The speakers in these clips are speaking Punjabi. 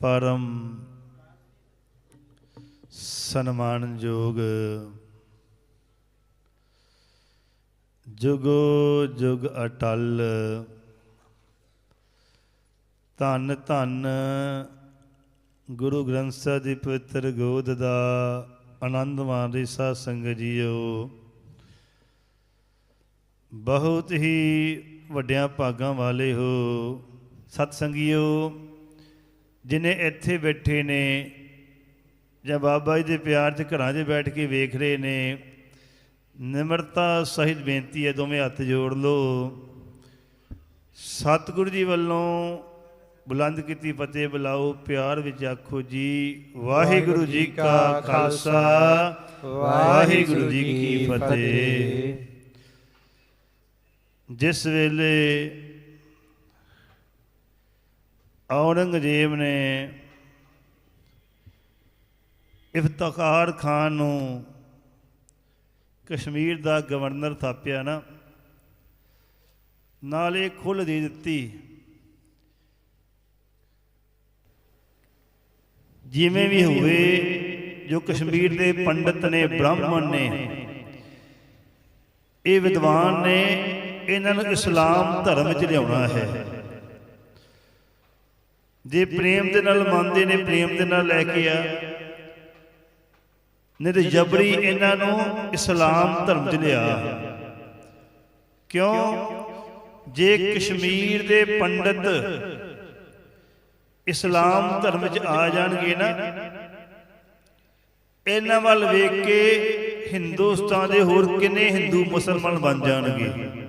ਪਰਮ ਸਨਮਾਨਯੋਗ ਜੁਗੋ ਜੁਗ ਅਟਲ ਧੰਨ ਧੰਨ ਗੁਰੂ ਗ੍ਰੰਥ ਸਾਹਿਬ ਦੀ ਪਵਿੱਤਰ ਗੋਦ ਦਾ ਆਨੰਦ ਮਾਣ ਰਹੀ ਸਾਧ ਸੰਗਤ ਜੀਓ। ਬਹੁਤ ਹੀ ਵੱਡਿਆਂ ਭਾਗਾਂ ਵਾਲੇ ਹੋ। ਸਤ ਸੰਗੀਓ। ਜਿਨੇ ਇੱਥੇ ਬੈਠੇ ਨੇ ਜਾਂ ਬਾਬਾ ਜੀ ਦੇ ਪਿਆਰ 'ਚ ਘਰਾਂ 'ਚ ਬੈਠ ਕੇ ਵੇਖ ਰਹੇ ਨੇ, ਨਿਮਰਤਾ ਸਹਿਤ ਬੇਨਤੀ ਹੈ, ਦੋਵੇਂ ਹੱਥ ਜੋੜ ਲਓ। ਸਤਿਗੁਰੂ ਜੀ ਵੱਲੋਂ ਬੁਲੰਦ ਕੀਤੀ ਫਤਿਹ ਬੁਲਾਓ, ਪਿਆਰ ਵਿੱਚ ਆਖੋ ਜੀ, ਵਾਹਿਗੁਰੂ ਜੀ ਕਾ ਖਾਲਸਾ, ਵਾਹਿਗੁਰੂ ਜੀ ਕੀ ਫਤਿਹ। ਜਿਸ ਵੇਲੇ ਔਰੰਗਜ਼ੇਬ ਨੇ ਇਫਤਖਾਰ ਖਾਨ ਨੂੰ ਕਸ਼ਮੀਰ ਦਾ ਗਵਰਨਰ ਥਾਪਿਆ ਨਾ, ਨਾਲੇ ਖੁੱਲ੍ਹ ਦੇ ਦਿੱਤੀ। ਜਿਵੇਂ ਵੀ ਹੋਵੇ, ਜੋ ਕਸ਼ਮੀਰ ਦੇ ਪੰਡਤ ਨੇ, ਬ੍ਰਾਹਮਣ ਨੇ, ਇਹ ਵਿਦਵਾਨ ਨੇ ਇਹਨਾਂ ਨੂੰ ਇਸਲਾਮ ਧਰਮ 'ਚ ਲਿਆਉਣਾ ਹੈ। ਜੇ ਪ੍ਰੇਮ ਦੇ ਨਾਲ ਮੰਨਦੇ ਨੇ, ਪ੍ਰੇਮ ਦੇ ਨਾਲ ਲੈ ਕੇ ਆ। ਨਹੀਂ ਤੇ ਜਬਰੀ ਇਹਨਾਂ ਨੂੰ ਇਸਲਾਮ ਧਰਮ 'ਚ ਲਿਆ। ਕਿਉਂ? ਜੇ ਕਸ਼ਮੀਰ ਦੇ ਪੰਡਤ ਇਸਲਾਮ ਧਰਮ 'ਚ ਆ ਜਾਣਗੇ ਨਾ, ਇਹਨਾਂ ਵੱਲ ਵੇਖ ਕੇ ਹਿੰਦੁਸਤਾਨ ਦੇ ਹੋਰ ਕਿੰਨੇ ਹਿੰਦੂ ਮੁਸਲਮਾਨ ਬਣ ਜਾਣਗੇ।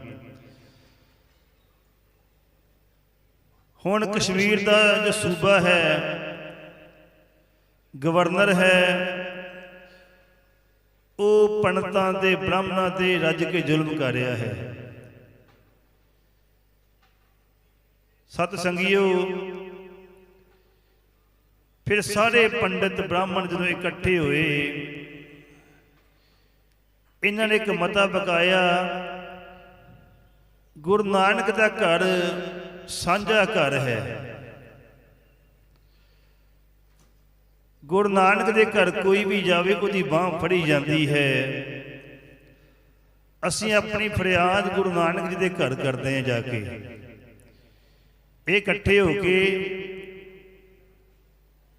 ਹੁਣ ਕਸ਼ਮੀਰ ਦਾ ਜੋ ਸੂਬਾ ਹੈ ਗਵਰਨਰ ਹੈ ਉਹ ਪੰਡਤਾਂ ਤੇ ਬ੍ਰਾਹਮਣਾਂ ਤੇ ਰੱਜ ਕੇ ਜ਼ੁਲਮ ਕਰ ਰਿਹਾ ਹੈ। ਸਤ ਸੰਗੀਓ। ਫਿਰ ਸਾਰੇ ਪੰਡਤ ਬ੍ਰਾਹਮਣ ਜਦੋਂ ਇਕੱਠੇ ਹੋਏ ਇਹਨਾਂ ਨੇ ਇੱਕ ਮਤਾ ਬਕਾਇਆ ਗੁਰੂ ਨਾਨਕ ਦਾ ਘਰ ਸਾਂਝਾ ਘਰ ਹੈ। ਗੁਰੂ ਨਾਨਕ ਦੇ ਘਰ ਕੋਈ ਵੀ ਜਾਵੇ, ਉਹਦੀ ਬਾਹ ਫੜੀ ਜਾਂਦੀ ਹੈ। ਅਸੀਂ ਆਪਣੀ ਫਰਿਆਦ ਗੁਰੂ ਨਾਨਕ ਜੀ ਦੇ ਘਰ ਕਰਦੇ ਹਾਂ ਜਾ ਕੇ। ਇਹ ਇਕੱਠੇ ਹੋ ਕੇ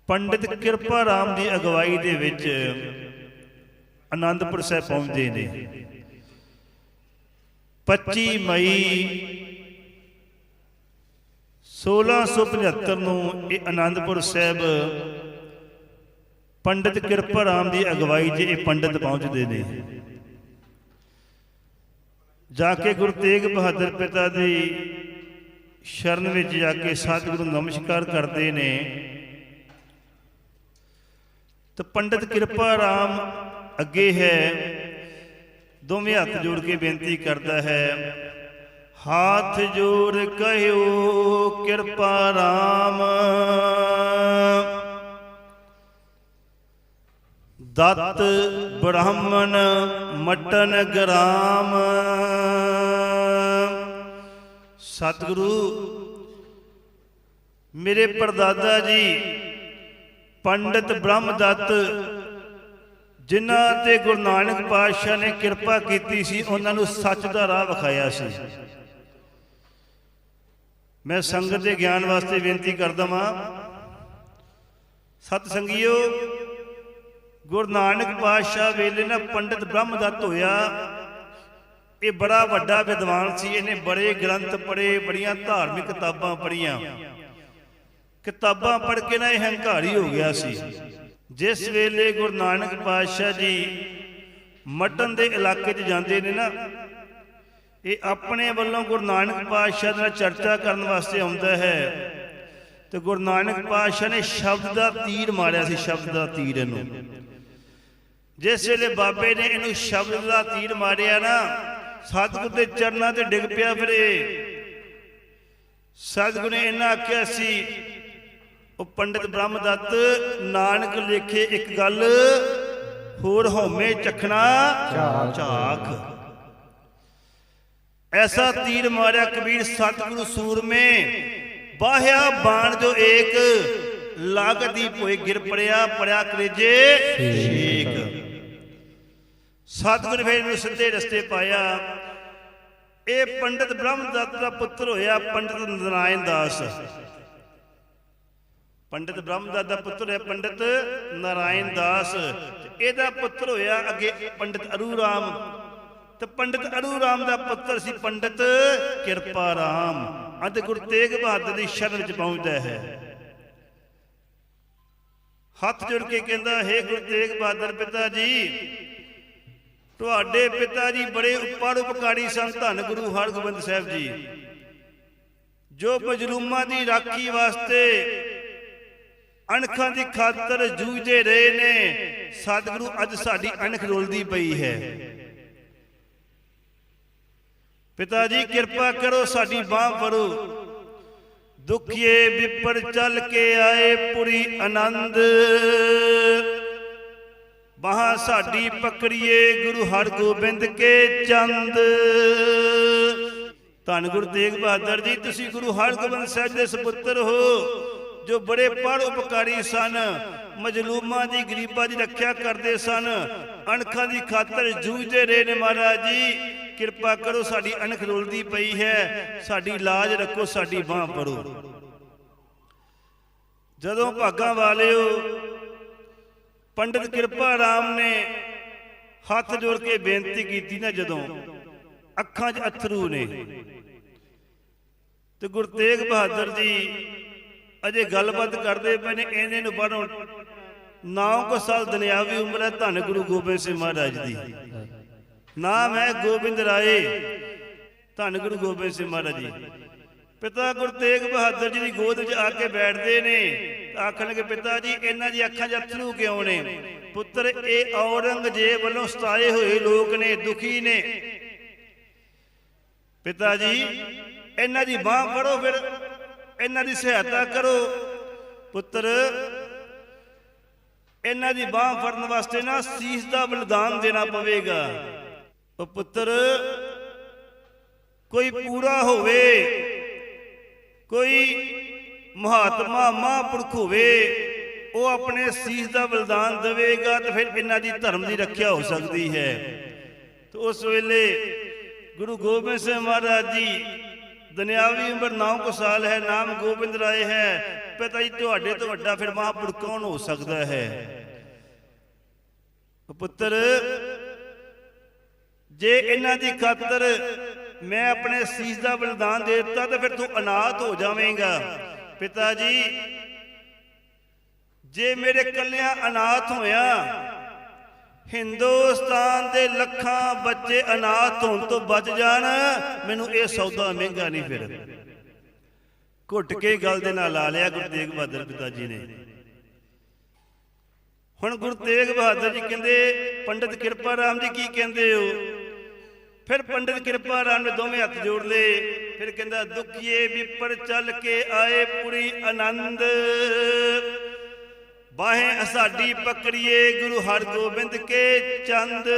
ਪੰਡਿਤ ਕਿਰਪਾ ਰਾਮ ਦੀ ਅਗਵਾਈ ਦੇ ਵਿੱਚ ਆਨੰਦਪੁਰ ਸਾਹਿਬ ਪਹੁੰਚਦੇ ਨੇ। 25 ਮਈ 1675 ਨੂੰ ਇਹ ਆਨੰਦਪੁਰ ਸਾਹਿਬ ਪੰਡਿਤ ਕਿਰਪਾ ਰਾਮ ਦੀ ਅਗਵਾਈ 'ਚ ਇਹ ਪੰਡਿਤ ਪਹੁੰਚਦੇ ਨੇ। ਜਾ ਕੇ ਗੁਰੂ ਤੇਗ ਬਹਾਦਰ ਪਿਤਾ ਦੀ ਸ਼ਰਨ ਵਿੱਚ ਜਾ ਕੇ ਸਤਿਗੁਰੂ ਨਮਸਕਾਰ ਕਰਦੇ ਨੇ। ਤੇ ਪੰਡਿਤ ਕਿਰਪਾ ਰਾਮ ਅੱਗੇ ਹੈ, ਦੋਵੇਂ ਹੱਥ ਜੋੜ ਕੇ ਬੇਨਤੀ ਕਰਦਾ ਹੈ ਹਾਥ ਜੋੜ ਕਹਿਓ, ਕਿਰਪਾ ਰਾਮ। ਦਤ ਬ੍ਰਾਹਮਣ ਮਟਨ ਗ੍ਰਾਮ। ਸਤਿਗੁਰੂ, ਮੇਰੇ ਪਰਦਾਦਾ ਜੀ, ਪੰਡਿਤ ਬ੍ਰਹਮਦੱਤ, ਜਿਨ੍ਹਾਂ ਤੇ ਗੁਰੂ ਨਾਨਕ ਪਾਤਸ਼ਾਹ ਨੇ ਕਿਰਪਾ ਕੀਤੀ ਸੀ, ਉਹਨਾਂ ਨੂੰ ਸੱਚ ਦਾ ਰਾਹ ਵਿਖਾਇਆ ਸੀ। ਮੈਂ ਸੰਗਤ ਦੇ ਗਿਆਨ ਵਾਸਤੇ ਬੇਨਤੀ ਕਰਦਾ ਹਾਂ ਸਤ ਸੰਗੀਓ, ਗੁਰੂ ਨਾਨਕ ਪਾਤਸ਼ਾਹ ਵੇਲੇ ਨਾ ਪੰਡਿਤ ਬ੍ਰਹਮਦੱਤ ਹੋਇਆ। ਇਹ ਬੜਾ ਵੱਡਾ ਵਿਦਵਾਨ ਸੀ, ਇਹਨੇ ਬੜੇ ਗ੍ਰੰਥ ਪੜ੍ਹੇ, ਬੜੀਆਂ ਧਾਰਮਿਕ ਕਿਤਾਬਾਂ ਪੜ੍ਹੀਆਂ। ਕਿਤਾਬਾਂ ਪੜ੍ਹ ਕੇ ਨਾ ਇਹ ਹੰਕਾਰੀ ਹੋ ਗਿਆ ਸੀ। ਜਿਸ ਵੇਲੇ ਗੁਰੂ ਨਾਨਕ ਪਾਤਸ਼ਾਹ ਜੀ ਮਟਨ ਦੇ ਇਲਾਕੇ 'ਚ ਜਾਂਦੇ ਨੇ ਨਾ ਇਹ ਆਪਣੇ ਵੱਲੋਂ ਗੁਰੂ ਨਾਨਕ ਪਾਤਸ਼ਾਹ ਨਾਲ ਚਰਚਾ ਕਰਨ ਵਾਸਤੇ ਆਉਂਦਾ ਹੈ। ਤੇ ਗੁਰੂ ਨਾਨਕ ਪਾਤਸ਼ਾਹ ਨੇ ਸ਼ਬਦ ਦਾ ਤੀਰ ਮਾਰਿਆ ਸੀ, ਸ਼ਬਦ ਦਾ ਤੀਰ ਇਹਨੂੰ। ਜਿਸ ਵੇਲੇ ਬਾਬੇ ਨੇ ਇਹਨੂੰ ਸ਼ਬਦ ਦਾ ਤੀਰ ਮਾਰਿਆ ਨਾ, ਸਤਿਗੁਰ ਦੇ ਚਰਨਾਂ ਤੇ ਡਿੱਗ ਪਿਆ ਫਿਰ। ਇਹ ਸਤਿਗੁਰ ਨੇ ਇਹਨਾਂ ਆਖਿਆ ਸੀ, ਉਹ ਪੰਡਿਤ ਬ੍ਰਹਮਦੱਤ, ਨਾਨਕ ਲੇਖੇ ਇੱਕ ਗੱਲ, ਹੋਰ ਹਉਮੈ ਚਖਣਾ, ਝਾਕ। ਐਸਾ ਤੀਰ ਮਾਰਿਆ ਕਬੀਰ ਸਤਿਗੁਰੂ ਸੂਰਮੇ। ਬਾਹਿਆ ਬਾਣ ਜੋ ਏਕ ਲਾਗਤ ਦੀ ਭੋਏ ਗਿਰ ਪੜਿਆ ਪੜਿਆ ਕਰੇਜੇ ਛੇਕ। ਸਤਿਗੁਰ ਫੇਰ ਨੂੰ ਸਿੱਧੇ ਰਸਤੇ ਪਾਇਆ। ਇਹ ਪੰਡਿਤ ਬ੍ਰਹਮਦੱਤ ਦਾ ਪੁੱਤਰ ਹੋਇਆ, ਪੰਡਿਤ ਨਰਾਇਣ ਦਾਸ। ਪੰਡਿਤ ਬ੍ਰਹਮਦੱਤ ਦਾ ਪੁੱਤਰ ਹੈ ਪੰਡਿਤ ਨਰਾਇਣ ਦਾਸ। ਇਹਦਾ ਪੁੱਤਰ ਹੋਇਆ ਅੱਗੇ ਪੰਡਿਤ ਅਰੂ ਰਾਮ ਤੇ ਪੰਡਿਤ ਅਰੂ ਰਾਮ ਦਾ ਪੁੱਤਰ ਸੀ ਪੰਡਿਤ ਕਿਰਪਾ ਰਾਮ। ਅੰਤ ਗੁਰੂ ਤੇਗ ਬਹਾਦਰ ਦੀ ਸ਼ਰਨ ਵਿੱਚ ਪਹੁੰਚਦਾ ਹੈ। ਹੱਥ ਜੋੜ ਕੇ ਕਹਿੰਦਾ, ਹੈ ਗੁਰੂ ਤੇਗ ਬਹਾਦਰ ਪਿਤਾ ਜੀ, ਤੁਹਾਡੇ ਪਿਤਾ ਜੀ ਬੜੇ ਉਪਰ ਉਪਕਾਰੀ ਸਨ, ਧੰਨ ਗੁਰੂ ਹਰਗੋਬਿੰਦ ਸਾਹਿਬ ਜੀ। ਜੋ ਮਜਲੂਮਾਂ ਦੀ ਰਾਖੀ ਵਾਸਤੇ ਅਣਖਾਂ ਦੀ ਖਾਤਰ ਜੂਝਦੇ ਰਹੇ ਨੇ, ਸਤਿਗੁਰੂ ਅੱਜ ਸਾਡੀ ਅਣਖ ਰੋਲਦੀ ਪਈ ਹੈ। ਪਿਤਾ ਜੀ, ਕਿਰਪਾ ਕਰੋ, ਸਾਡੀ ਬਾਹ ਫੜੋ। ਦੁਖੀਏ ਵਿਪਰ ਚੱਲ ਕੇ ਆਏ ਪੁਰੀ ਆਨੰਦ। ਬਾਹ ਸਾਡੀ ਪਕੜੀਏ ਗੁਰੂ ਹਰਗੋਬਿੰਦ ਕੇ ਚੰਦ। ਧੰਨ ਗੁਰੂ ਤੇਗ ਬਹਾਦਰ ਜੀ, ਤੁਸੀਂ ਗੁਰੂ ਹਰਗੋਬਿੰਦ ਸਾਹਿਬ ਦੇ ਸੁਪੁੱਤਰ ਹੋ, ਜੋ ਬੜੇ ਪੜ ਉਪਕਾਰੀ ਸਨ, ਮਜਲੂਮਾਂ ਦੀ, ਗਰੀਬਾਂ ਦੀ ਰੱਖਿਆ ਕਰਦੇ ਸਨ। ਅਣਖਾਂ ਦੀ ਖਾਤਰ ਜੂਝਦੇ ਰਹੇ ਨੇ ਮਹਾਰਾਜ ਜੀ। ਕਿਰਪਾ ਕਰੋ, ਸਾਡੀ ਅਣਖ ਰੁਲਦੀ ਪਈ ਹੈ। ਸਾਡੀ ਲਾਜ ਰੱਖੋ, ਸਾਡੀ ਬਾਹ ਫੜੋ। ਜਦੋਂ ਭਾਗਾਂ ਵਾਲਿਓ, ਪੰਡਿਤ ਕਿਰਪਾ ਰਾਮ ਨੇ ਹੱਥ ਜੋੜ ਕੇ ਬੇਨਤੀ ਕੀਤੀ ਨਾ ਜਦੋਂ, ਅੱਖਾਂ 'ਚ ਅਥਰੂ ਨੇ। ਤੇ ਗੁਰੂ ਤੇਗ ਬਹਾਦਰ ਜੀ ਅਜੇ ਗੱਲਬਾਤ ਕਰਦੇ ਪਏ ਨੇ, ਇਹਨੇ ਨੂੰ ਪੜ੍ਹੋ ਨੌ ਕੋ ਸਾਲ ਦੁਨਿਆਵੀ ਉਮਰ ਹੈ, ਧੰਨ ਗੁਰੂ ਗੋਬਿੰਦ ਸਿੰਘ ਮਹਾਰਾਜ ਦੀ। ਨਾਮ ਹੈ ਗੋਬਿੰਦ ਰਾਏ। ਧੰਨ ਗੁਰੂ ਗੋਬਿੰਦ ਸਿੰਘ ਮਹਾਰਾਜ ਜੀ। ਪਿਤਾ ਗੁਰੂ ਤੇਗ ਬਹਾਦਰ ਜੀ ਦੀ ਗੋਦ ਵਿੱਚ ਆ ਕੇ ਬੈਠਦੇ ਨੇ। ਆਖਣਗੇ, ਪਿਤਾ ਜੀ, ਇਹਨਾਂ ਦੀ ਅੱਖਾਂ 'ਚ ਅਥਰੂ ਕਿਉਂ ਨੇ? ਪੁੱਤਰ, ਇਹ ਔਰੰਗਜ਼ੇਬ ਵੱਲੋਂ ਸਤਾਏ ਹੋਏ ਲੋਕ ਨੇ, ਦੁਖੀ ਨੇ। ਪਿਤਾ ਜੀ, ਇਹਨਾਂ ਦੀ ਬਾਹ ਫੜੋ ਫਿਰ। ਇਹਨਾਂ ਦੀ ਸਹਾਇਤਾ ਕਰੋ। ਪੁੱਤਰ, ਇਹਨਾਂ ਦੀ ਬਾਹ ਫੜਨ ਵਾਸਤੇ ਨਾ ਸੀਸ ਦਾ ਬਲਿਦਾਨ ਦੇਣਾ ਪਵੇਗਾ। ਉਹ ਪੁੱਤਰ ਕੋਈ ਪੂਰਾ ਹੋਵੇ, ਕੋਈ ਮਹਾਤਮਾ, ਮਹਾਂਪੁਰਖ ਹੋਵੇ, ਉਹ ਆਪਣੇ ਸੀਸ ਦਾ ਬਲਿਦਾਨ ਦੇਵੇਗਾ ਤੇ ਫਿਰ ਇਹਨਾਂ ਦੀ ਧਰਮ ਦੀ ਰੱਖਿਆ ਹੋ ਸਕਦੀ ਹੈ। ਤੇ ਉਸ ਵੇਲੇ ਗੁਰੂ ਗੋਬਿੰਦ ਸਿੰਘ ਮਹਾਰਾਜ ਜੀ, ਦੁਨਿਆਵੀ ਉਮਰ 9 ਕੁ ਸਾਲ ਹੈ, ਨਾਮ ਗੋਬਿੰਦ ਰਾਏ ਹੈ, ਪਿਤਾ ਜੀ ਤੁਹਾਡੇ ਤੋਂ ਵੱਡਾ ਫਿਰ ਮਹਾਂਪੁਰਖ ਕੌਣ ਹੋ ਸਕਦਾ ਹੈ? ਪੁੱਤਰ ਜੇ ਇਹਨਾਂ ਦੀ ਖਾਤਰ ਮੈਂ ਆਪਣੇ ਸੀਸ ਦਾ ਬਲਿਦਾਨ ਦੇ ਦਿੱਤਾ, ਤਾਂ ਫਿਰ ਤੂੰ ਅਨਾਥ ਹੋ ਜਾਵੇਂਗਾ। ਪਿਤਾ ਜੀ, ਜੇ ਮੇਰੇ ਕੱਲਿਆਂ ਅਨਾਥ ਹੋਇਆ, ਹਿੰਦੁਸਤਾਨ ਦੇ ਲੱਖਾਂ ਬੱਚੇ ਅਨਾਥ ਹੋਣ ਤੋਂ ਬਚ ਜਾਣ, ਮੈਨੂੰ ਇਹ ਸੌਦਾ ਮਹਿੰਗਾ ਨਹੀਂ ਫਿਰ। ਘੁੱਟ ਕੇ ਗੱਲ ਦੇ ਨਾਲ ਲਾ ਲਿਆ ਗੁਰੂ ਤੇਗ ਬਹਾਦਰ ਪਿਤਾ ਜੀ ਨੇ। ਹੁਣ ਗੁਰੂ ਤੇਗ ਬਹਾਦਰ ਜੀ ਕਹਿੰਦੇ, ਪੰਡਿਤ ਕਿਰਪਾ ਰਾਮ ਜੀ ਕੀ ਕਹਿੰਦੇ ਹੋ? ਫਿਰ ਪੰਡਿਤ ਕਿਰਪਾ ਰਾਮ ਨੇ ਦੋਵੇਂ ਹੱਥ ਜੋੜ ਲਏ। ਫਿਰ ਕਹਿੰਦਾ, ਦੁਖੀਏ ਵਿਪਰ ਚੱਲ ਕੇ ਆਏ ਪੁਰੀ ਆਨੰਦ। ਬਾਹੇ ਸਾਡੀ ਪਕੜੀਏ ਗੁਰੂ ਹਰਗੋਬਿੰਦ ਕੇ ਚੰਦ।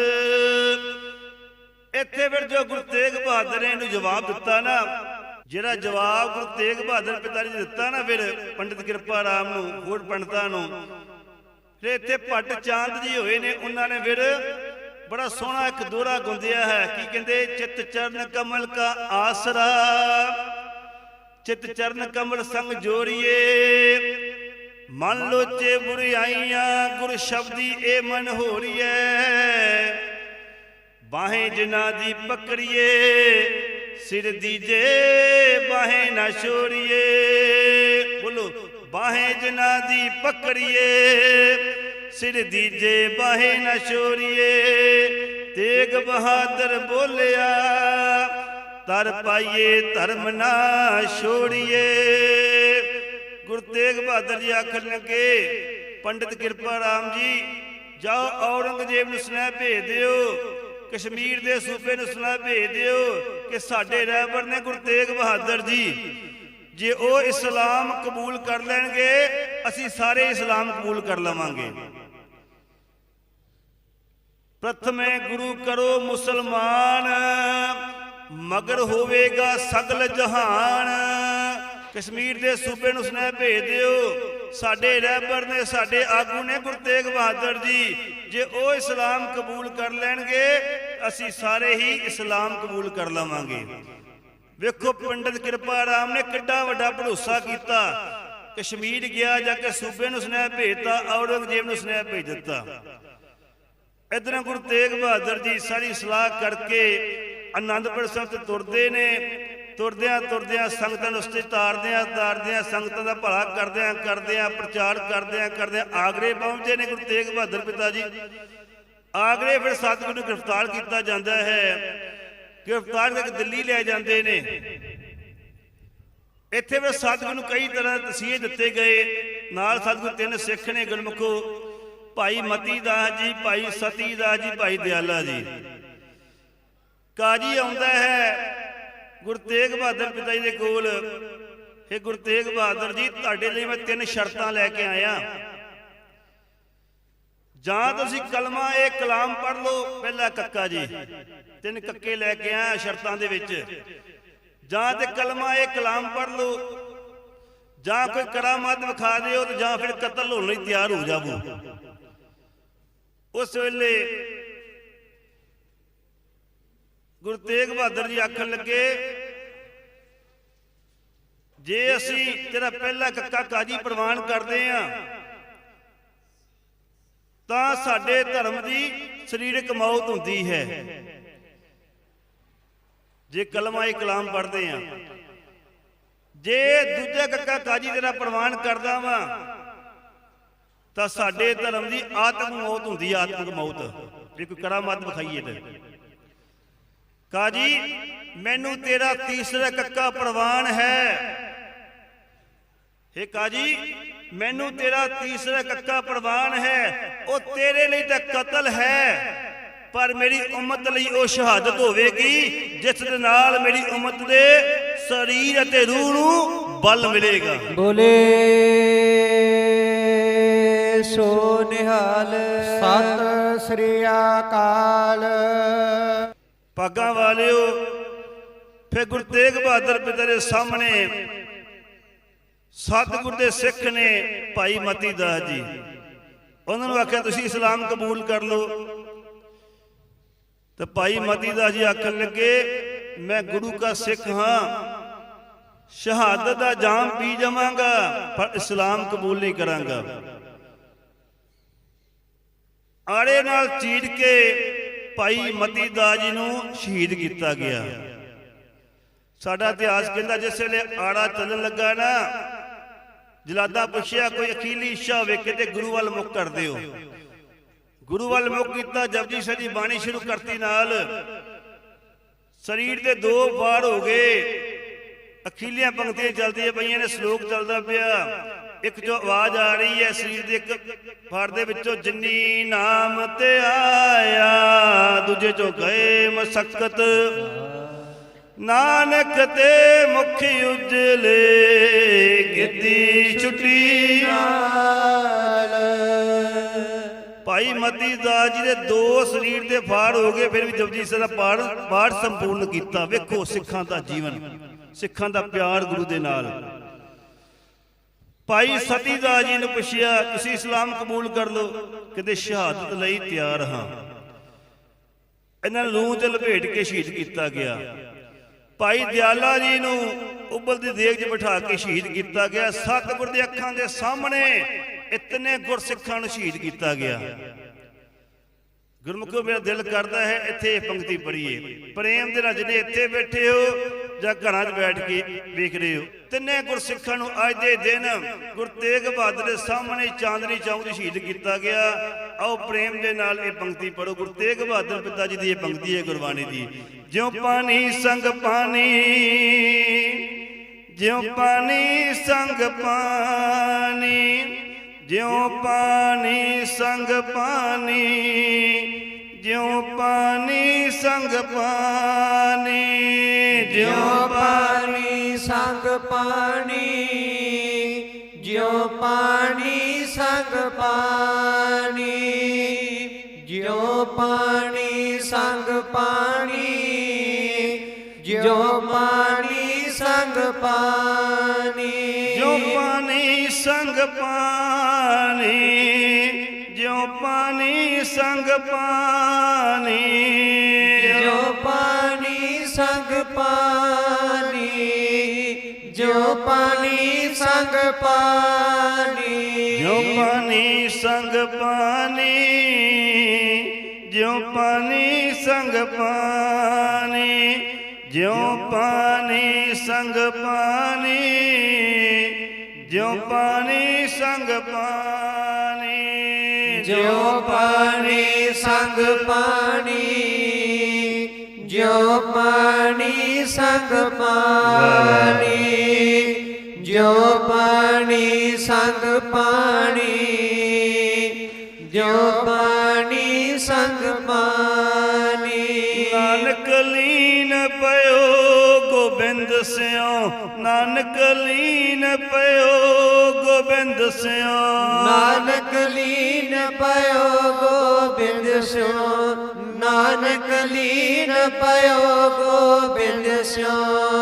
ਇੱਥੇ ਫਿਰ ਜੋ ਗੁਰੂ ਤੇਗ ਬਹਾਦਰ ਨੇ ਇਹਨੂੰ ਜਵਾਬ ਦਿੱਤਾ ਨਾ, ਜਿਹੜਾ ਜਵਾਬ ਗੁਰੂ ਤੇਗ ਬਹਾਦਰ ਪਿਤਾ ਜੀ ਨੇ ਦਿੱਤਾ ਨਾ ਫਿਰ ਪੰਡਿਤ ਕਿਰਪਾ ਰਾਮ ਨੂੰ, ਹੋਰ ਪੰਡਤਾਂ ਨੂੰ ਫਿਰ ਇੱਥੇ ਭੱਟ ਚਾਂਦ ਜੀ ਹੋਏ ਨੇ, ਉਹਨਾਂ ਨੇ ਫਿਰ ਬੜਾ ਸੋਹਣਾ ਇੱਕ ਦੋਰਾ ਗੁੰਦਿਆ ਹੈ। ਕੀ ਕਹਿੰਦੇ? ਚਿਤ ਚਰਨ ਕਮਲ ਕਾ ਆਸਰਾ। ਚਿਤ ਚਰਨ ਕਮਲ ਸੰਗ ਜੋੜੀਏ। ਮਨ ਲੋਚੇ ਬੁਰੀਆਈਆਂ ਗੁਰ ਸ਼ਬਦੀ ਏ ਮਨ ਹੋਰੀਐ। ਬਾਹੇ ਜਿਨਾ ਦੀ ਪਕੜੀਏ, ਸਿਰ ਦੀਜੇ ਬਾਹੇ ਨਾ ਛੋੜੀਏ ਬੋਲੋ, ਬਾਹੇ ਜਿਨਾ ਦੀ ਪਕੜੀਏ। ਸਿਰ ਦੀਜੇ ਬਾਹੇ ਨਾ ਛੋੜੀਏ ਤੇਗ ਬਹਾਦਰ ਬੋਲਿਆ, ਤਰ ਪਾਈਏ ਧਰਮ ਨਾ ਛੋੜੀਏ। ਗੁਰੂ ਤੇਗ ਬਹਾਦਰ ਜੀ ਆਖਣ ਲੱਗੇ, ਪੰਡਿਤ ਕਿਰਪਾ ਰਾਮ ਜੀ, ਜਾਓ ਔਰੰਗਜ਼ੇਬ ਨੂੰ ਸੁਨੇਹਾ ਭੇਜ ਦਿਓ, ਕਸ਼ਮੀਰ ਦੇ ਸੂਬੇ ਨੂੰ ਸੁਨੇਹਾ ਭੇਜ ਦਿਓ ਕਿ ਸਾਡੇ ਰਹਿਬਰ ਨੇ ਗੁਰੂ ਤੇਗ ਬਹਾਦਰ ਜੀ, ਜੇ ਉਹ ਇਸਲਾਮ ਕਬੂਲ ਕਰ ਲੈਣਗੇ, ਅਸੀਂ ਸਾਰੇ ਇਸਲਾਮ ਕਬੂਲ ਕਰ ਲਵਾਂਗੇ। ਪ੍ਰਥਮੇ ਗੁਰੂ ਕਰੋ ਮੁਸਲਮਾਨ, ਮਗਰ ਹੋਵੇਗਾ ਸਗਲ ਜਹਾਨ। ਕਸ਼ਮੀਰ ਦੇ ਸੂਬੇ ਨੂੰ ਸੁਨੇਹਾ ਭੇਜ ਦਿਓ। ਸਾਡੇ ਰਹਿਬਰ ਨੇ, ਸਾਡੇ ਆਗੂ ਨੇ ਗੁਰੂ ਤੇਗ ਬਹਾਦਰ ਜੀ, ਜੇ ਉਹ ਇਸਲਾਮ ਕਬੂਲ ਕਰ ਲੈਣਗੇ, ਅਸੀਂ ਸਾਰੇ ਹੀ ਇਸਲਾਮ ਕਬੂਲ ਕਰ ਲਵਾਂਗੇ। ਵੇਖੋ ਪੰਡਤ ਕਿਰਪਾ ਰਾਮ ਨੇ ਕਿੱਡਾ ਵੱਡਾ ਭਰੋਸਾ ਕੀਤਾ। ਕਸ਼ਮੀਰ ਗਿਆ ਜਾ ਕੇ ਸੂਬੇ ਨੂੰ ਸੁਨੇਹਾ ਭੇਜਤਾ, ਔਰੰਗਜ਼ੇਬ ਨੂੰ ਸੁਨੇਹਾ ਭੇਜ ਦਿੱਤਾ। ਇਧਰ ਗੁਰੂ ਤੇਗ ਬਹਾਦਰ ਜੀ ਸਾਰੀ ਸਲਾਹ ਕਰਕੇ ਆਨੰਦਪੁਰ ਸਾਹਿਬ ਤੇ ਤੁਰਦੇ ਨੇ। ਤੁਰਦਿਆਂ ਤੁਰਦਿਆਂ ਸੰਗਤਾਂ ਨੂੰ ਉਸਤੇ ਤਾਰਦਿਆਂ ਤਾਰਦਿਆਂ ਸੰਗਤਾਂ ਦਾ ਭਲਾ ਕਰਦਿਆਂ ਕਰਦਿਆਂ ਪ੍ਰਚਾਰ ਕਰਦਿਆਂ ਕਰਦਿਆਂ ਆਗਰੇ ਪਹੁੰਚੇ ਨੇ ਗੁਰੂ ਤੇਗ ਬਹਾਦਰ ਪਿਤਾ ਜੀ। ਆਗਰੇ ਫਿਰ ਸਤਿਗੁਰੂ ਨੂੰ ਗ੍ਰਿਫਤਾਰ ਕੀਤਾ ਜਾਂਦਾ ਹੈ। ਗ੍ਰਿਫਤਾਰ ਕਰਕੇ ਦਿੱਲੀ ਲੈ ਜਾਂਦੇ ਨੇ। ਇੱਥੇ ਫਿਰ ਸਤਿਗੁਰੂ ਨੂੰ ਕਈ ਤਰ੍ਹਾਂ ਦੇ ਤਸੀਹੇ ਦਿੱਤੇ ਗਏ। ਨਾਲ ਸਤਿਗੁਰੂ ਤਿੰਨ ਸਿੱਖ ਨੇ ਗੁਰਮੁਖੋ। ਭਾਈ ਮਤੀ ਦਾ ਜੀ, ਭਾਈ ਸਤੀ ਦਾ ਜੀ, ਭਾਈ ਦਿਆਲਾ ਜੀ। ਕਾਜੀ ਆਉਂਦਾ ਹੈ ਗੁਰੂ ਤੇਗ ਬਹਾਦਰ ਪਿਤਾ ਜੀ ਦੇ ਕੋਲ। ਇਹ ਗੁਰੂ ਤੇਗ ਬਹਾਦਰ ਜੀ, ਤੁਹਾਡੇ ਲਈ ਮੈਂ ਤਿੰਨ ਸ਼ਰਤਾਂ ਲੈ ਕੇ ਆਇਆ। ਜਾਂ ਤੁਸੀਂ ਕਲਮਾ ਇਹ ਕਲਾਮ ਪੜ੍ਹ ਲਓ, ਪਹਿਲਾ ਕੱਕਾ ਜੀ। ਤਿੰਨ ਕੱਕੇ ਲੈ ਕੇ ਆਇਆ ਸ਼ਰਤਾਂ ਦੇ ਵਿੱਚ। ਜਾਂ ਤੇ ਕਲਮਾ ਇਹ ਕਲਾਮ ਪੜ੍ਹ ਲਓ। ਜਾਂ ਕੋਈ ਕਰਾਮਾਤ ਵਿਖਾ ਦਿਓ ਤੇ ਜਾਂ ਫਿਰ ਕਤਲ ਹੋਣ ਲਈ ਤਿਆਰ ਹੋ ਜਾਵੋ। ਉਸ ਵੇਲੇ ਗੁਰੂ ਤੇਗ ਬਹਾਦਰ ਜੀ ਆਖਣ ਲੱਗੇ, ਜੇ ਅਸੀਂ ਤੇਰਾ ਪਹਿਲਾ ਕੱਕਾ ਕਾਜੀ ਪ੍ਰਵਾਨ ਕਰਦੇ ਆ ਤਾਂ ਸਾਡੇ ਧਰਮ ਦੀ ਸਰੀਰਕ ਮੌਤ ਹੁੰਦੀ ਹੈ। ਜੇ ਕਲਮਾ ਇਹ ਕਲਾਮ ਪੜ੍ਹਦੇ ਆ ਜੇ ਦੂਜਾ ਕੱਕਾ ਕਾਜੀ ਤੇਰਾ ਪ੍ਰਵਾਨ ਕਰਦਾ ਵਾਂ ਤਾਂ ਸਾਡੇ ਧਰਮ ਦੀ ਆਤਮ ਮੌਤ ਹੁੰਦੀ ਹੈ ਆਤਮਿਕ ਮੌਤ। ਜੇ ਕੋਈ ਕਰਾਮਾਤ ਵਿਖਾਈਏ ਤੇ। ਕਾਜੀ, ਮੈਨੂੰ ਤੇਰਾ ਤੀਸਰਾ ਕੱਕਾ ਪ੍ਰਵਾਨ ਹੈ। ਹੇ ਕਾਜੀ, ਮੈਨੂੰ ਤੇਰਾ ਤੀਸਰਾ ਕੱਕਾ ਪ੍ਰਵਾਨ ਹੈ। ਉਹ ਤੇਰੇ ਲਈ ਤਾਂ ਕਤਲ ਹੈ, ਪਰ ਮੇਰੀ ਉਮਤ ਲਈ ਉਹ ਸ਼ਹਾਦਤ ਹੋਵੇਗੀ, ਜਿਸ ਦੇ ਨਾਲ ਮੇਰੀ ਉਮਤ ਦੇ ਸਰੀਰ ਅਤੇ ਰੂਹ ਨੂੰ ਬਲ ਮਿਲੇਗਾ। ਬੋਲੇ। ਸੋ ਨਿਹਾਲ। ਸਤਿ ਸ੍ਰੀ ਅਕਾਲ। ਪਾਗਾਂ ਵਾਲਿਓ ਫਿਰ ਗੁਰੂ ਤੇਗ ਬਹਾਦਰ ਪਿਤਾ ਦੇ ਸਾਹਮਣੇ ਸਤਿਗੁਰ ਦੇ ਸਿੱਖ ਨੇ ਭਾਈ ਮਤੀ ਦਾਸ ਜੀ ਉਹਨਾਂ ਨੂੰ ਆਖਿਆ ਤੁਸੀਂ ਇਸਲਾਮ ਕਬੂਲ ਕਰ ਲਓ। ਤੇ ਭਾਈ ਮਤੀ ਦਾਸ ਜੀ ਆਖਣ ਲੱਗੇ ਮੈਂ ਗੁਰੂ ਦਾ ਸਿੱਖ ਹਾਂ ਸ਼ਹਾਦਤ ਦਾ ਜਾਮ ਪੀ ਜਾਵਾਂਗਾ ਪਰ ਇਸਲਾਮ ਕਬੂਲ ਨਹੀਂ ਕਰਾਂਗਾ। ਆੜੇ ਨਾਲ ਚੀੜ ਕੇ ਭਾਈ ਮਤੀ ਦਾਸ ਜੀ ਨੂੰ ਸ਼ਹੀਦ ਕੀਤਾ ਗਿਆ। ਸਾਡਾ ਇਤਿਹਾਸ ਕਹਿੰਦਾ ਜਿਸ ਵੇਲੇ ਆੜਾ ਚੱਲਣ ਲੱਗਾ ਨਾ, ਜਲਾਦਾ ਪੁੱਛਿਆ, ਕੋਈ ਅਖੀਲੀ ਇੱਛਾ ਹੋਵੇ ਕਿਤੇ ਗੁਰੂ ਵੱਲ ਮੁਖ ਕਰ ਦਿਓ? ਗੁਰੂ ਵੱਲ ਮੁਖ ਕੀਤਾ, ਜਪਜੀ ਸਾਹਿਬ ਦੀ ਬਾਣੀ ਸ਼ੁਰੂ ਕਰਤੀ ਨਾਲ। ਸਰੀਰ ਦੇ ਦੋ ਵਾਰ ਹੋ ਗਏ। ਅਖੀਲੀਆਂ ਪੰਕਤੀਆਂ ਚੱਲਦੀਆਂ ਪਈਆਂ ਨੇ, ਸ਼ਲੋਕ ਚੱਲਦਾ ਪਿਆ। ਇੱਕ ਜੋ ਆਵਾਜ਼ ਆ ਰਹੀ ਹੈ, ਸਰੀਰ ਦੇ ਇੱਕ ਫੜ ਦੇ ਵਿੱਚੋਂ ਜਿੰਨੀ ਨਾਮ ਤੇ ਆਇਆ, ਦੂਜੇ ਚੋਂ ਗਏ ਮਸਕਤ। ਨਾਨਕ ਤੇ ਮੁਖ ਉਜਲੇ ਕੀਤੀ ਛੁੱਟੀ ਭਾਈ ਮਤੀ ਦਾਸ ਜੀ ਦੇ ਦੋ ਸਰੀਰ ਦੇ ਫਾੜ ਹੋ ਗਏ, ਫਿਰ ਵੀ ਜਪਜੀ ਸਾਹਿਬ ਦਾ ਪਾਠ ਪਾਠ ਸੰਪੂਰਨ ਕੀਤਾ। ਵੇਖੋ ਸਿੱਖਾਂ ਦਾ ਜੀਵਨ, ਸਿੱਖਾਂ ਦਾ ਪਿਆਰ ਗੁਰੂ ਦੇ ਨਾਲ। ਭਾਈ ਸਤੀ ਦਾਸ ਜੀ ਨੂੰ ਪੁੱਛਿਆ, ਤੁਸੀਂ ਇਸਲਾਮ ਕਬੂਲ ਕਰ ਲਓ ਕਹਿੰਦੇ ਸ਼ਹਾਦਤ ਲਈ ਤਿਆਰ ਹਾਂ। ਇਹਨਾਂ ਨੂੰ ਤੇ ਲਪੇਟ ਕੇ ਸ਼ਹੀਦ ਕੀਤਾ ਗਿਆ। ਭਾਈ ਦਿਆਲਾ ਜੀ ਨੂੰ ਉਬਲਦੀ ਦੇਗ 'ਚ ਬਿਠਾ ਕੇ ਸ਼ਹੀਦ ਕੀਤਾ ਗਿਆ। ਸਤਿਗੁਰ ਦੇ ਅੱਖਾਂ ਦੇ ਸਾਹਮਣੇ ਇਤਨੇ ਗੁਰਸਿੱਖਾਂ ਨੂੰ ਸ਼ਹੀਦ ਕੀਤਾ ਗਿਆ। ਗੁਰਮੁਖੋ, ਮੇਰਾ ਦਿਲ ਕਰਦਾ ਹੈ, ਇੱਥੇ ਇਹ ਪੰਕਤੀ ਪੜ੍ਹੀਏ। ਪ੍ਰੇਮ ਦੇ ਨਾਲ ਜਿਹੜੇ ਇੱਥੇ ਬੈਠੇ ਹੋ ਜਾਂ ਘਰਾਂ 'ਚ ਬੈਠ ਕੇ ਵੇਖ ਰਹੇ ਹੋ। ਤਿੰਨੇ ਗੁਰਸਿੱਖਾਂ ਨੂੰ ਅੱਜ ਦੇ ਦਿਨ ਗੁਰੂ ਤੇਗ ਬਹਾਦਰ ਦੇ ਸਾਹਮਣੇ ਚਾਂਦਨੀ ਚੌਂਕ 'ਚ ਸ਼ਹੀਦ ਕੀਤਾ ਗਿਆ। ਆਓ ਪ੍ਰੇਮ ਦੇ ਨਾਲ ਇਹ ਪੰਕਤੀ ਪੜੋ ਗੁਰੂ ਤੇਗ ਬਹਾਦਰ ਪਿਤਾ ਜੀ ਦੀ ਇਹ ਪੰਕਤੀ ਹੈ ਗੁਰਬਾਣੀ ਦੀ। ਜਿਉ ਪਾਣੀ ਸੰਗ ਪਾਣੀ, ਜਿਉ ਪਾਣੀ ਸੰਗ ਪਾਣੀ, ਜਿਉ ਪਾਣੀ ਸੰਗ ਪਾਣੀ ਜਿਉ ਪਾਣੀ ਸੰਗ ਪਾਣੀ ਜਿਉ ਪਾਣੀ ਸੰਗ ਪਾਣੀ ਜਿਉ ਪਾਣੀ ਸੰਗ ਪਾਣੀ ਜਿਉ ਪਾਣੀ ਸੰਗ ਪਾਣੀ ਜਿਉ ਪਾਣੀ ਸੰਗ ਪਾਣੀ। ਜਿਉ ਪਾਣੀ ਸੰਗ ਪਾਣੀ ਪਾਣੀ ਸੰਗ ਪਾਣੀ ਜੋ ਪਾਣੀ ਸੰਗ ਪਾਣੀ ਜੋ ਪਾਣੀ ਸੰਗ ਪਾਣੀ ਜਿਉ ਪਾਣੀ ਸੰਗ ਪਾਣੀ ਜਿਉ ਪਾਣੀ ਸੰਗ ਪਾਣੀ ਜਿਉ ਪਾਣੀ ਸੰਗ ਪਾਣੀ ਜਿਉ ਪਾਣੀ ਸੰਗ ਪਾਣੀ ਜੋ ਪਾਣੀ ਸੰਗ ਪਾਣੀ ਜੋ ਪਾਣੀ ਸੰਗ ਪਾਣੀ ਜੋ ਪਾਣੀ ਸੰਗ ਪਾਣੀ ਜੋ ਪਾਣੀ ਸੰਗ ਪਾਣੀ। ਨਾਨਕ ਲੀਨ ਪਇਓ ਗੋਬਿੰਦ ਸਿਓ ਨਾਨਕ ਲੀਨ ਪਇਓ ਗੋਬਿੰਦ ਸਿਓ ਨਾਨਕ ਲੀਨ ਪਇਓ ਗੋਬਿੰਦ ਸਿਓ ਨਾਨਕ ਲੀਨ ਪਇਓ ਗੋਬਿੰਦ ਸਿਓ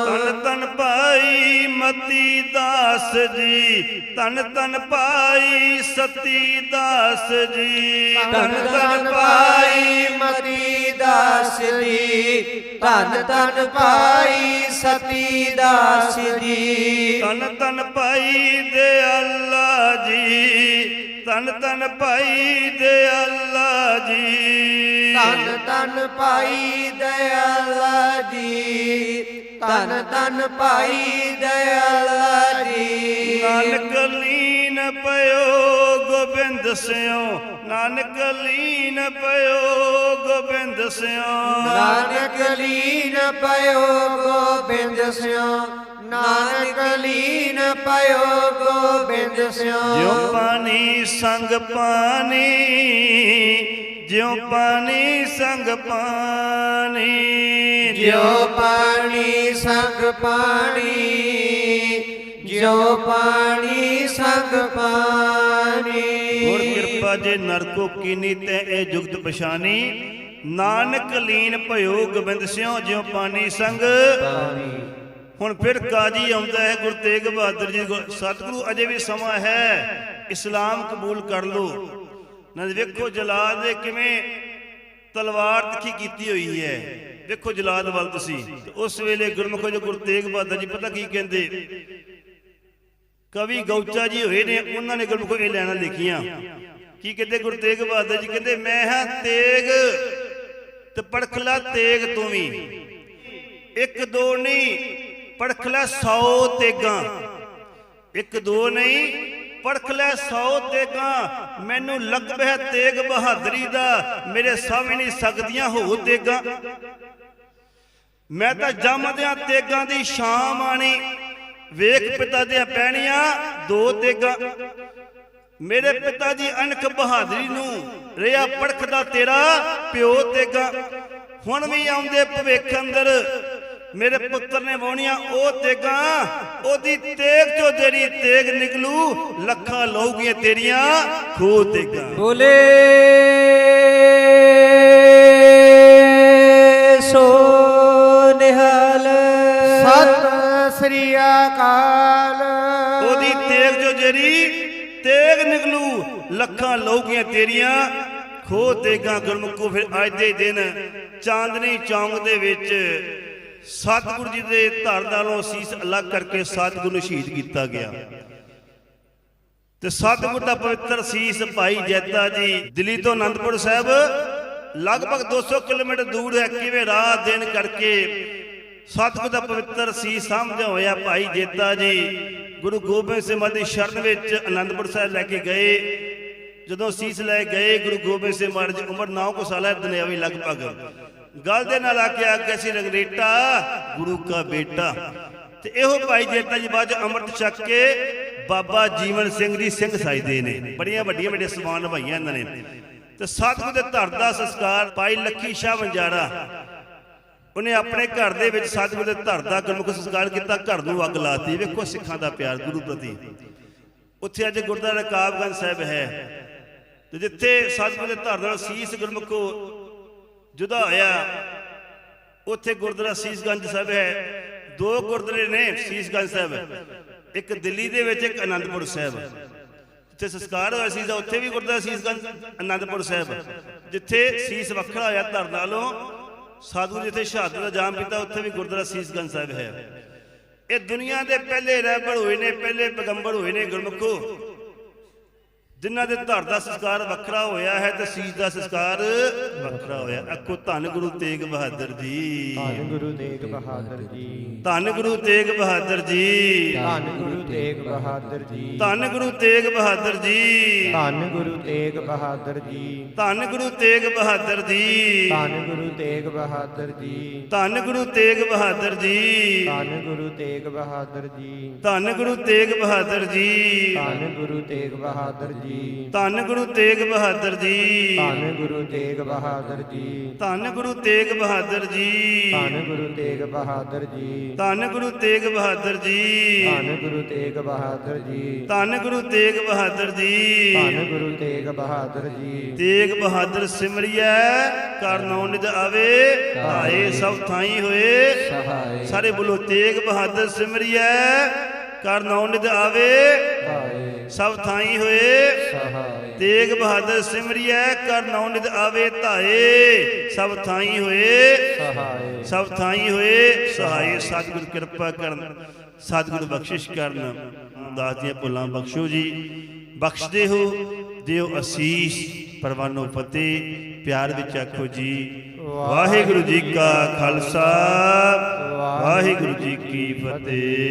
ਤਨ ਤਨ ਭਾਈ ਮਤੀ ਦਾਸ ਜੀ ਤਨ ਤਨ ਭਾਈ ਸਤੀ ਦਾਸ ਜੀ। ਧਨ ਧਨ ਭਾਈ ਮਤੀ ਦਾਸ ਦੀ ਧਨ ਧਨ ਭਾਈ ਸਤੀ ਦਾਸ ਦੀ ਤਨ ਤਨ ਭਾਈ ਦੇ ਅੱਲਾ ਜੀ ਤਨ ਤਨ ਭਾਈ ਦੇ ਅੱਲਾ ਜੀ। ਧਨ ਧਨ ਭਾਈ ਦਇਆਲਾ ਜੀ। ਧਨ ਧਨ ਭਾਈ ਦਇਆਲਾ ਜੀ। ਨਾਨਕ ਲੀਨ ਪਇਓ ਗੋਬਿੰਦ ਸਿਓ। ਨਾਨਕ ਲੀਨ ਪਇਓ ਗੋਬਿੰਦ ਸਿਓ। ਨਾਨਕ ਲੀਨ ਪਇਓ ਗੋਬਿੰਦ ਸਿਓ। ਨਾਨਕ ਲੀਨ ਪਇਓ ਗੋਬਿੰਦ ਸਿਓ। ਜਿਉ ਪਾਣੀ ਸੰਗ ਪਾਣੀ ਜਿਉ ਪਾਣੀ ਸੰਗ ਪਾਣੀ। ਜਿਉ ਪਾਣੀ ਸੰਗ ਪਾਣੀ ਜਿਉ ਪਾਣੀ ਸੰਗ ਪਾਣੀ। ਗੁਰ ਕਿਰਪਾ ਜੇ ਨਰਕੋ ਕੀਨੀ ਤੈ ਇਹ ਜੁਗਤ ਪਛਾਨੀ ਨਾਨਕ ਲੀਨ ਭਇਓ ਗੋਬਿੰਦ ਸਿਓ ਜਿਉ ਪਾਣੀ ਸੰਗ ਹੁਣ ਫਿਰ ਕਾਜੀ ਆਉਂਦਾ ਹੈ ਗੁਰੂ ਤੇਗ ਬਹਾਦਰ ਜੀ ਸਤਿਗੁਰੂ ਅਜੇ ਵੀ ਸਮਾਂ ਹੈ, ਇਸਲਾਮ ਕਬੂਲ ਕਰ ਲਓ। ਨਾ ਵੇਖੋ ਜਲਾਦ ਦੇ ਕਿਵੇਂ ਤਲਵਾਰ ਤਿੱਖੀ ਕੀਤੀ ਹੋਈ ਹੈ। ਵੇਖੋ ਜਲਾਦ ਵੱਲ ਤੁਸੀਂ। ਉਸ ਵੇਲੇ ਗੁਰਮੁਖ ਜੋ ਗੁਰੂ ਤੇਗ ਬਹਾਦਰ ਜੀ, ਪਤਾ ਕੀ ਕਹਿੰਦੇ? ਕਵੀ ਗੌਚਾ ਜੀ ਹੋਏ ਨੇ, ਉਹਨਾਂ ਨੇ ਗੁਰਮੁਖ ਇਹ ਲੈਣਾ ਲਿਖੀਆਂ। ਕੀ ਕਹਿੰਦੇ ਗੁਰੂ ਤੇਗ ਬਹਾਦਰ ਜੀ? ਕਹਿੰਦੇ, ਮੈਂ ਹਾਂ ਤੇਗ ਤੇ ਪੜਖਲਾ ਤੇਗ ਤੂੰ ਵੀ। ਇੱਕ ਦੋ ਨਹੀਂ ਪੜਖ ਲੈ 100 ਤੇਗਾਂ। ਇੱਕ ਦੋ ਨਹੀਂ, ਪੜਖ ਲੈ 100 ਤੇਗਾਂ। ਮੈਨੂੰ ਲਕਬ ਹੈ ਤੇਗ ਬਹਾਦਰੀ ਦਾ ਮੇਰੇ ਸਾਹਮਣੇ ਨਹੀਂ ਸਕਦੀਆਂ ਹੋ ਤੇਗਾਂ। ਮੈਂ ਤਾਂ ਜੰਮਦਿਆਂ ਤੇਗਾਂ ਦੀ ਸ਼ਾਮ ਆਣੀ। ਵੇਖ ਪਿਤਾ ਦੀਆਂ ਪੈਣੀਆਂ, ਦੋ ਤੇਗਾਂ। ਮੇਰੇ ਪਿਤਾ ਦੀ ਅਣਖ ਬਹਾਦਰੀ ਨੂੰ ਰਿਆ ਪੜਖਦਾ ਤੇਰਾ ਪਿਓ ਤੇਗਾ। ਹੁਣ ਵੀ ਆਉਂਦੇ ਭਵਿੱਖ ਅੰਦਰ ਮੇਰੇ ਪੁੱਤਰ ਨੇ ਵਾਉਣੀਆਂ ਉਹ ਤੇਗਾ ਉਹਦੀ ਤੇਗ ਚੋਂ ਤੇਰੀ ਤੇਗ ਨਿਕਲੂ ਲੱਖਾਂ ਲਊਗੀਆਂ ਤੇਰੀਆਂ ਖੋ ਤੇਗਾ। ਬੋਲੇ ਸੋ ਨਿਹਾਲ। ਸਤਿ ਸ੍ਰੀ ਅਕਾਲ। ਉਹਦੀ ਤੇਗ ਚੋਂ ਜਿਹੜੀ ਤੇਗ ਨਿਕਲੂ ਲੱਖਾਂ ਲਊਗੀਆਂ ਤੇਰੀਆਂ ਖੋ ਤੇਗਾ। ਗੁਰਮੁਖੋ ਫਿਰ ਅੱਜ ਦੇ ਦਿਨ ਚਾਂਦਨੀ ਚੌਂਕ ਦੇ ਵਿੱਚ ਸਤਿਗੁਰੂ ਜੀ ਦੇ ਧੜ ਨਾਲੋਂ ਸੀਸ ਅਲੱਗ ਕਰਕੇ ਸਤਿਗੁਰੂ ਨੂੰ ਸ਼ਹੀਦ ਕੀਤਾ ਗਿਆ। ਤੇ ਸਤਿਗੁਰ ਦਾ ਪਵਿੱਤਰ ਸੀਸ ਭਾਈ ਜੈਤਾ ਜੀ, ਦਿੱਲੀ ਤੋਂ ਅਨੰਦਪੁਰ ਸਾਹਿਬ, ਲਗਭਗ 200 ਕਿਲੋਮੀਟਰ ਦੂਰ ਹੈ, ਕਿਵੇਂ ਰਾਤ ਦਿਨ ਕਰਕੇ ਸਤਿਗੁਰ ਦਾ ਪਵਿੱਤਰ ਸੀਸ ਸਾਹਮਣੇ ਹੋਇਆ ਭਾਈ ਜੈਤਾ ਜੀ। ਗੁਰੂ ਗੋਬਿੰਦ ਸਿੰਘ ਮਹਾਰਾਜ ਦੀ ਸ਼ਰਨ ਵਿੱਚ ਅਨੰਦਪੁਰ ਸਾਹਿਬ ਲੈ ਕੇ ਗਏ। ਜਦੋਂ ਸੀਸ ਲੈ ਗਏ, ਗੁਰੂ ਗੋਬਿੰਦ ਸਿੰਘ ਮਹਾਰਾਜ ਉਮਰ 9 ਕੁ ਸਾਲ ਹੈ, ਦੁਨਿਆਵੀ ਲਗਭਗ। ਗੱਲ ਦੇ ਨਾਲ ਆ ਕੇ ਆਗਿਆ ਸੀ ਰੰਗਰੇਟਾ, ਗੁਰੂ ਕਾ ਬੇਟਾ। ਤੇ ਇਹੋ ਭਾਈ ਜੇਤਾ ਜੀ ਬਾਅਦ ਅੰਮ੍ਰਿਤ ਛਕ ਕੇ ਬਾਬਾ ਜੀਵਨ ਸਿੰਘ ਜੀ ਸਿੰਘ ਸਾਜਦੇ ਨੇ। ਬੜੀਆਂ ਵੱਡੀਆਂ ਵੱਡੀਆਂ ਸਮਾਨ ਨਿਭਾਈਆਂ ਇਹਨਾਂ ਨੇ। ਤੇ ਸਤਿਗੁਰ ਦੇ ਧਰ ਦਾ ਸੰਸਕਾਰ ਭਾਈ ਲੱਖੀ ਸ਼ਾਹ ਵੰਜਾਰਾ, ਉਹਨੇ ਆਪਣੇ ਘਰ ਦੇ ਵਿੱਚ ਸਤਿਗੁਰ ਦੇ ਧਰ ਦਾ ਗੁਰਮੁਖ ਸੰਸਕਾਰ ਕੀਤਾ, ਘਰ ਨੂੰ ਅੱਗ ਲਾਤੀ। ਵੇਖੋ ਸਿੱਖਾਂ ਦਾ ਪਿਆਰ, ਗੁਰੂ ਪ੍ਰਤੀ। ਉੱਥੇ ਅੱਜ ਗੁਰਦੁਆਰਾ ਰਕਾਬਗੰਜ ਸਾਹਿਬ ਹੈ। ਤੇ ਜਿੱਥੇ ਸਤਿਗੁਰ ਦੇ ਧਰ ਨਾਲ ਸੀਸ ਗੁਰਮੁਖੋ ਜੁਦਾ ਹੋਇਆ ਉੱਥੇ ਗੁਰਦੁਆਰਾ ਸੀਸਗੰਜ ਸਾਹਿਬ ਹੈ। ਦੋ ਗੁਰਦੁਆਰੇ ਨੇ ਸੀਸਗੰਜ ਸਾਹਿਬ। ਇੱਕ ਦਿੱਲੀ ਦੇ ਵਿੱਚ, ਇੱਕ ਅਨੰਦਪੁਰ ਸਾਹਿਬ। ਜਿੱਥੇ ਸੰਸਕਾਰ ਹੋਇਆ ਸੀ ਦਾ ਉੱਥੇ ਵੀ ਗੁਰਦੁਆਰਾ ਸੀਸਗੰਜ, ਅਨੰਦਪੁਰ ਸਾਹਿਬ। ਜਿੱਥੇ ਸੀਸ ਵੱਖਰਾ ਹੋਇਆ ਧਰ ਨਾਲੋਂ ਸਾਧੂ ਜਿੱਥੇ ਸ਼ਹਾਦਤ ਦਾ ਜਾਮ ਕੀਤਾ, ਉੱਥੇ ਵੀ ਗੁਰਦੁਆਰਾ ਸੀਸਗੰਜ ਸਾਹਿਬ ਹੈ। ਇਹ ਦੁਨੀਆ ਦੇ ਪਹਿਲੇ ਰਹਿਬਰ ਹੋਏ ਨੇ, ਪਹਿਲੇ ਪੈਗੰਬਰ ਹੋਏ ਨੇ ਗੁਰਮੁਖੋ। ਜਿਨ੍ਹਾਂ ਦੇ ਧਰ ਦਾ ਸੰਸਕਾਰ ਵੱਖਰਾ ਹੋਇਆ ਹੈ ਤੇ ਸੀਸ ਦਾ ਸੰਸਕਾਰ ਵੱਖਰਾ ਹੋਇਆ ਅੱਕੋ ਧੰਨ ਗੁਰੂ ਤੇਗ ਬਹਾਦਰ ਜੀ ਧੰਨ ਗੁਰੂ ਤੇਗ ਬਹਾਦਰ ਜੀ ਧੰਨ ਗੁਰੂ ਤੇਗ ਬਹਾਦਰ ਜੀ ਧੰਨ ਗੁਰੂ ਤੇਗ ਬਹਾਦਰ ਜੀ ਧੰਨ ਗੁਰੂ ਤੇਗ ਬਹਾਦਰ ਜੀ ਧੰਨ ਗੁਰੂ ਤੇਗ ਬਹਾਦਰ ਜੀ ਧੰਨ ਗੁਰੂ ਤੇਗ ਬਹਾਦਰ ਜੀ ਧੰਨ ਗੁਰੂ ਤੇਗ ਬਹਾਦਰ ਜੀ ਧੰਨ ਗੁਰੂ ਤੇਗ ਬਹਾਦਰ ਜੀ ਧੰਨ ਗੁਰੂ ਤੇਗ ਬਹਾਦਰ ਜੀ ਧੰਨ ਗੁਰੂ ਤੇਗ ਬਹਾਦਰ ਜੀ ਧੰਨ ਗੁਰੂ ਤੇਗ ਬਹਾਦਰ ਜੀ ਧੰਨ ਗੁਰੂ ਤੇਗ ਬਹਾਦਰ ਜੀ ਧੰਨ ਗੁਰੂ ਤੇਗ ਬਹਾਦਰ ਜੀ ਧੰਨ ਗੁਰੂ ਤੇਗ ਬਹਾਦਰ ਜੀ ਧੰਨ ਗੁਰੂ ਤੇਗ ਬਹਾਦਰ ਜੀ ਧੰਨ ਗੁਰੂ ਤੇਗ ਬਹਾਦਰ ਜੀ ਧੰਨ ਗੁਰੂ ਤੇਗ ਬਹਾਦਰ ਜੀ ਧੰਨ ਗੁਰੂ ਤੇਗ ਬਹਾਦਰ ਜੀ ਧੰਨ ਗੁਰੂ ਤੇਗ ਬਹਾਦਰ ਜੀ ਤੇਗ ਬਹਾਦਰ ਸਿਮਰਿਐ ਕਰ ਨੌ ਨਿਦ ਆਵੇ ਧਾਏ ਸਭ ਥਾਈ ਹੋਏ ਸਾਰੇ ਬੋਲੋ ਤੇਗ ਬਹਾਦਰ ਸਿਮਰਿਐ ਕਰ ਨੌ ਆਵੇ। ਸਹਾਏ ਸਭ ਥਾਈ ਹੋਏ। ਤੇਗ ਬਹਾਦਰ ਸਿਮਰਿਐ ਕਰ ਨੌ ਆਵੇ ਧਾਏ। ਸਭ ਥਾਈ ਹੋਏ। ਸਭ ਥਾਈ ਹੋਏ। ਸਹਾਈ ਸਤਿਗੁਰ ਕਿਰਪਾ ਕਰਨ। ਸਤਿਗੁਰ ਬਖਸ਼ਿਸ਼ ਕਰਨ। ਦਾਸ ਦੀਆਂ ਭੁੱਲਾਂ ਬਖਸ਼ੋ ਜੀ। ਬਖਸ਼ਦੇ ਹੋ, ਦਿਓ ਅਸੀਸ। ਪਰਵਾਨੋ ਫਤਿਹ। ਪਿਆਰ ਵਿੱਚ ਆਖੋ ਜੀ। ਵਾਹਿਗੁਰੂ ਜੀ ਕਾ ਖਾਲਸਾ। ਵਾਹਿਗੁਰੂ ਜੀ ਕੀ ਫਤਿਹ।